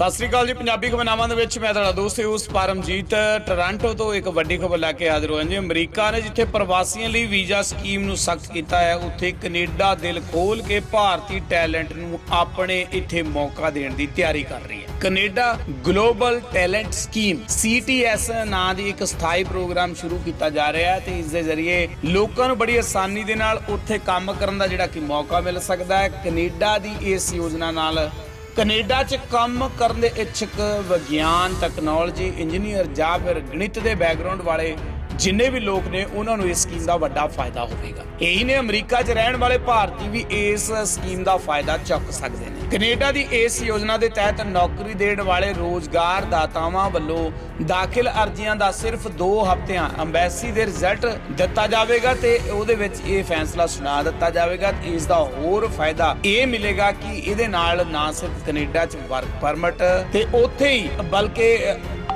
ਸਤਿ ਸ੍ਰੀ ਅਕਾਲ ਜੀ, ਪੰਜਾਬੀ ਖਬਰਨਾਮਾ ਦੇ ਵਿੱਚ ਮੈਂ ਤੁਹਾਡਾ ਦੋਸਤ ਉਸ ਪਰਮਜੀਤ। ਟੋਰਾਂਟੋ ਤੋਂ ਇੱਕ ਵੱਡੀ ਖਬਰ ਲੈ ਕੇ ਹਾਜ਼ਰ ਹੋਇਆ ਜੀ ਅਮਰੀਕਾ ਨੇ ਜਿੱਥੇ ਪ੍ਰਵਾਸੀਆਂ ਲਈ ਵੀਜ਼ਾ ਸਕੀਮ ਨੂੰ ਸਖਤ ਕੀਤਾ ਹੈ, ਉੱਥੇ ਕੈਨੇਡਾ ਦਿਲ ਖੋਲ ਕੇ ਭਾਰਤੀ ਟੈਲੈਂਟ ਨੂੰ ਆਪਣੇ ਇੱਥੇ ਮੌਕਾ ਦੇਣ ਦੀ ਤਿਆਰੀ ਕਰ ਰਹੀ ਹੈ। Canada global talent scheme CTS ਨਾਂ ਦੀ ਇੱਕ ਸਥਾਈ ਪ੍ਰੋਗਰਾਮ ਸ਼ੁਰੂ ਕੀਤਾ ਜਾ ਰਿਹਾ ਹੈ ਤੇ ਇਸ ਦੇ ਜ਼ਰੀਏ ਲੋਕਾਂ ਨੂੰ ਬੜੀ ਆਸਾਨੀ ਦੇ ਨਾਲ ਉੱਥੇ ਕੰਮ ਕਰਨ ਦਾ ਜਿਹੜਾ ਕਿ ਮੌਕਾ ਮਿਲ ਸਕਦਾ ਹੈ। ਕੈਨੇਡਾ ਦੀ ਇਸ ਯੋਜਨਾ ਨਾਲ ਕੈਨੇਡਾ 'ਚ ਕੰਮ ਕਰਨ ਦੇ ਇੱਛਕ ਵਿਗਿਆਨ ਟੈਕਨੋਲੋਜੀ ਇੰਜੀਨੀਅਰ ਜਾਂ ਫਿਰ ਗਣਿਤ ਦੇ ਬੈਕਗ੍ਰਾਉਂਡ ਵਾਲੇ ਜਿੰਨੇ ਵੀ ਲੋਕ ਨੇ, ਉਹਨਾਂ ਨੂੰ ਇਸ ਸਕੀਮ ਦਾ ਵੱਡਾ ਫਾਇਦਾ ਹੋਵੇਗਾ। ਇਹੀ ਨੇ ਅਮਰੀਕਾ 'ਚ ਰਹਿਣ ਵਾਲੇ ਭਾਰਤੀ ਵੀ ਇਸ ਸਕੀਮ ਦਾ ਫਾਇਦਾ ਚੁੱਕ ਸਕਦੇ ਨੇ। ਕੈਨੇਡਾ ਦੀ ਇਸ ਯੋਜਨਾ ਦੇ ਤਹਿਤ ਨੌਕਰੀ ਦੇਣ ਵਾਲੇ ਰੋਜ਼ਗਾਰ ਦਾਤਾਵਾਂ ਵੱਲੋਂ ਦਾਖਲ ਅਰਜ਼ੀਆਂ ਦਾ ਸਿਰਫ 2 ਹਫ਼ਤਿਆਂ ਅੰਬੈਸੀ ਦੇ ਰਿਜ਼ਲਟ ਦਿੱਤਾ ਜਾਵੇਗਾ ਤੇ ਉਹਦੇ ਵਿੱਚ ਇਹ ਫੈਸਲਾ ਸੁਣਾ ਦਿੱਤਾ ਜਾਵੇਗਾ। ਤੇ ਇਸ ਦਾ ਹੋਰ ਫਾਇਦਾ ਇਹ ਮਿਲੇਗਾ ਕਿ ਇਹਦੇ ਨਾਲ ਨਾ ਸਿਰਫ ਕੈਨੇਡਾ 'ਚ ਵਰਕ ਪਰਮਿਟ ਤੇ ਉੱਥੇ ਹੀ, ਬਲਕਿ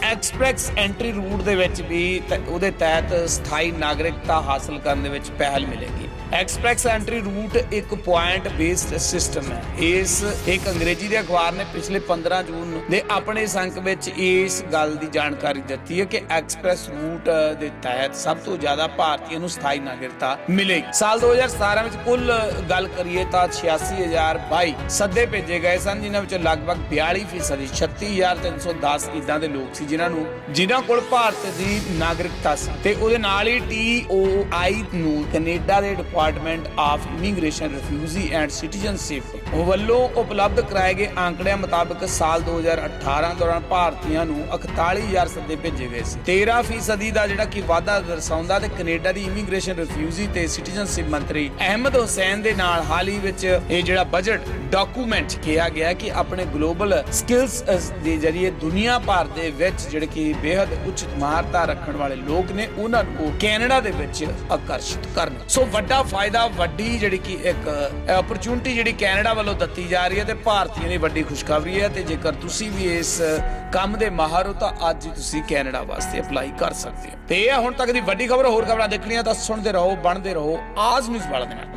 ਐਕਸਪ੍ਰੈਸ ਐਂਟਰੀ ਰੂਟ ਦੇ ਵਿੱਚ ਵੀ ਤ- ਉਹਦੇ ਤਹਿਤ ਸਥਾਈ ਨਾਗਰਿਕਤਾ ਹਾਸਲ ਕਰਨ ਦੇ ਵਿੱਚ ਪਹਿਲ ਮਿਲੇਗੀ। ਐਕਸਪ੍ਰੈਸ ਐਂਟਰੀ ਰੂਟ ਇੱਕ ਪੁਆਇੰਟ ਬੇਸਡ ਸਿਸਟਮ ਹੈ। ਇਸ, ਇੱਕ ਅੰਗਰੇਜ਼ੀ ਦੇ ਅਖਬਾਰ ਨੇ ਪਿਛਲੇ 15 ਜੂਨ ਨੂੰ ਦੇ ਆਪਣੇ ਸੰਕ ਵਿੱਚ ਇਸ ਗੱਲ ਦੀ ਜਾਣਕਾਰੀ ਦਿੱਤੀ ਹੈ ਕਿ ਐਕਸਪ੍ਰੈਸ ਰੂਟ ਦੇ ਤਹਿਤ ਸਭ ਤੋਂ ਜ਼ਿਆਦਾ ਭਾਰਤੀਆਂ ਨੂੰ ਸਥਾਈ ਨਾਗਰਿਕਤਾ ਮਿਲੇਗੀ। ਸਾਲ 2017 ਵਿੱਚ ਕੁੱਲ ਗੱਲ ਕਰੀਏ ਤਾਂ 86022 ਸੱਦੇ ਭੇਜੇ ਗਏ ਸਨ, ਜਿਨ੍ਹਾਂ ਵਿੱਚੋਂ ਲਗਭਗ 42% 36310 ਇਦਾਂ ਦੇ ਲੋਕ ਸੀ ਜਿਨ੍ਹਾਂ ਨੂੰ ਜਿਨ੍ਹਾਂ ਕੋਲ ਭਾਰਤ ਦੀ ਨਾਗਰਿਕਤਾ ਸੀ। ਤੇ ਉਹਦੇ ਨਾਲ ਹੀ TOI ਨੂੰ ਕੈਨੇਡਾ ਦੇ department of immigration, refugee and citizenship ਵੱਲੋਂ ਉਪਲਬਧ ਕਰਾਏ ਗਏ ਆંકੜਿਆਂ ਮੁਤਾਬਕ ਸਾਲ 2018 ਦੌਰਾਨ ਭਾਰਤੀਆਂ ਨੂੰ 41000 ਸੱਦੇ ਭੇਜੇ ਗਏ ਸੀ। 13% ਦਾ ਜਿਹੜਾ ਕਿ ਵਾਧਾ ਦਰਸਾਉਂਦਾ ਤੇ ਕੈਨੇਡਾ ਦੀ ਇਮੀਗ੍ਰੇਸ਼ਨ ਰਿਫਿਊਜੀ ਤੇ ਸਿਟੀਜ਼ਨਸ਼ਿਪ ਮੰਤਰੀ ਅਹਿਮਦ ਹੁਸੈਨ ਦੇ ਨਾਲ ਹਾਲ ਹੀ ਵਿੱਚ ਇਹ ਜਿਹੜਾ ਬਜਟ ਡਾਕੂਮੈਂਟ ਕਿਹਾ ਗਿਆ ਕਿ ਆਪਣੇ ਗਲੋਬਲ ਸਕਿੱਲਸ ਦੇ ਜ਼ਰੀਏ ਦੁਨੀਆ ਭਰ ਦੇ ਵਿੱਚ ਜਿਹੜੇ ਕਿ ਬੇहद ਉੱਚ ਮਹਾਰਤਾ ਰੱਖਣ ਵਾਲੇ ਲੋਕ ਨੇ, ਉਹਨਾਂ ਨੂੰ ਕੈਨੇਡਾ ਦੇ ਵਿੱਚ ਆਕਰਸ਼ਿਤ ਕਰਨ। ਸੋ ਵੱਡਾ ਫਾਇਦਾ, ਵੱਡੀ ਜਿਹੜੀ ਕਿ ਇੱਕ ਓਪਰਚ्युनिटी ਜਿਹੜੀ ਕੈਨੇਡਾ ਵੱਲੋਂ ਦਿੱਤੀ ਜਾ ਰਹੀ ਹੈ ਤੇ ਭਾਰਤੀਆਂ ਲਈ ਵੱਡੀ ਖੁਸ਼ਖਬਰੀ ਹੈ ਤੇ ਜੇਕਰ ਤੁਸੀਂ ਵੀ ਇਸ ਕੰਮ ਦੇ ਮਾਹਰ ਹੋ ਤਾਂ ਅੱਜ ਹੀ ਤੁਸੀਂ ਕੈਨੇਡਾ ਵਾਸਤੇ ਅਪਲਾਈ ਕਰ ਸਕਦੇ ਹੋ। ਤੇ ਇਹ ਹੁਣ ਤੱਕ ਦੀ ਵੱਡੀ ਖਬਰ, ਹੋਰ ਖਬਰਾਂ ਦੇਖਣੀਆਂ ਤਾਂ ਸੁਣਦੇ ਰਹੋ, ਬਣਦੇ ਰਹੋ ਆਜ ਨਿਊਜ਼ ਵਾਲਾ ਦੇ ਨਾਲ।